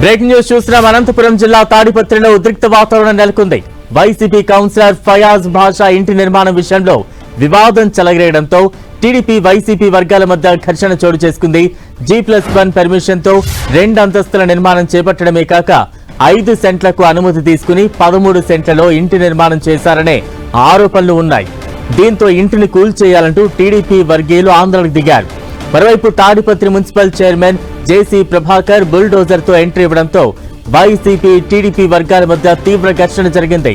Breaking news చూస్తున్నాం. అనంతపురం జిల్లా తాడిపత్రిలో ఉద్రిక్త వాతావరణం నెలకొంది. వైసీపీ కౌన్సిలర్ ఫయాజ్ భాషా ఇంటి నిర్మాణం విషయంలో వివాదం చెలగరేయడంతో టీడీపీ వైసీపీ వర్గాల మధ్య ఘర్షణ చోటు చేసుకుంది. జీ ప్లస్ వన్ పర్మిషన్తో రెండు అంతస్తుల నిర్మాణం చేపట్టడమే కాక ఐదు సెంట్లకు అనుమతి తీసుకుని పదమూడు సెంట్లలో ఇంటి నిర్మాణం చేశారనే ఆరోపణలు ఉన్నాయి. దీంతో ఇంటిని కూల్చేయాలంటూ టీడీపీ వర్గీయులు ఆందోళనకు దిగారు. మరోవైపు తాడిపత్రి మున్సిపల్ చైర్మన్ జేసీ ప్రభాకర్ బుల్డోజర్తో ఎంట్రీ ఇవ్వడంతో వైసీపీ టీడీపీ వర్గాల మధ్య తీవ్ర ఘర్షణ జరిగింది.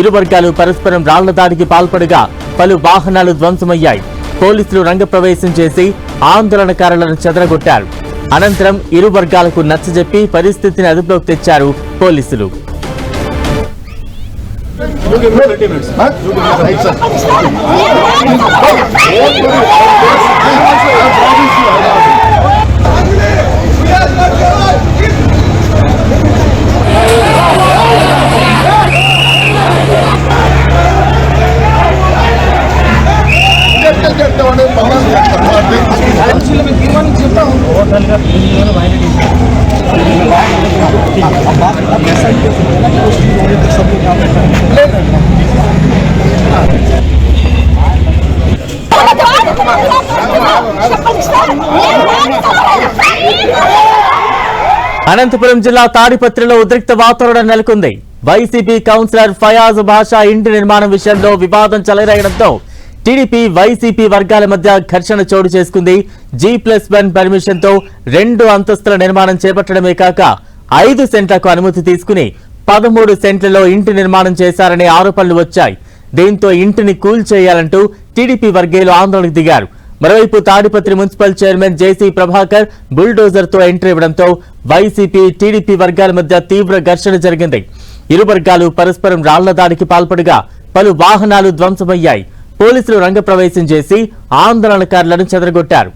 ఇరు వర్గాలు పరస్పరం రాళ్ళ దాడికి పాల్పడగా పలు వాహనాలు ధ్వంసమయ్యాయి. పోలీసులు రంగప్రవేశం చేసి ఆందోళనకారులను చెదరగొట్టారు. అనంతరం ఇరు వర్గాలకు నచ్చజెప్పి పరిస్థితిని అదుపులోకి తెచ్చారు పోలీసులు. అనంతపురం జిల్లా తాడిపత్రిలో ఉద్రిక్త వాతావరణం నెలకొంది. వైసీపీ కౌన్సిలర్ ఫయాజ్ భాషా ఇంటి నిర్మాణం విషయంలో వివాదం చెలరేగడంతో టీడీపీ వైసీపీ వర్గాల మధ్య ఘర్షణ చోటు చేసుకుంది. జీ ప్లస్ వన్ పర్మిషన్తో రెండు అంతస్తుల నిర్మాణం చేపట్టడమే కాక ఐదు సెంట్లకు అనుమతి తీసుకుని పదమూడు సెంట్లలో ఇంటి నిర్మాణం చేశారనే ఆరోపణలు వచ్చాయి. దీంతో ఇంటిని కూల్చేయాలంటూ టీడీపీ వర్గీయులు ఆందోళనకు దిగారు. మరోవైపు తాడిపత్రి మున్సిపల్ చైర్మన్ జేసీ ప్రభాకర్ బుల్డోజర్తో ఎంట్రీ ఇవ్వడంతో వైసీపీ టీడీపీ వర్గాల మధ్య తీవ్ర ఘర్షణ జరిగింది. ఇరు వర్గాలు పరస్పరం రాళ్ళ దాడికి పాల్పడగా పలు వాహనాలు ధ్వంసమయ్యాయి. పోలీసులు రంగప్రవేశం చేసి ఆందోళనకారులను చెదరగొట్టారు.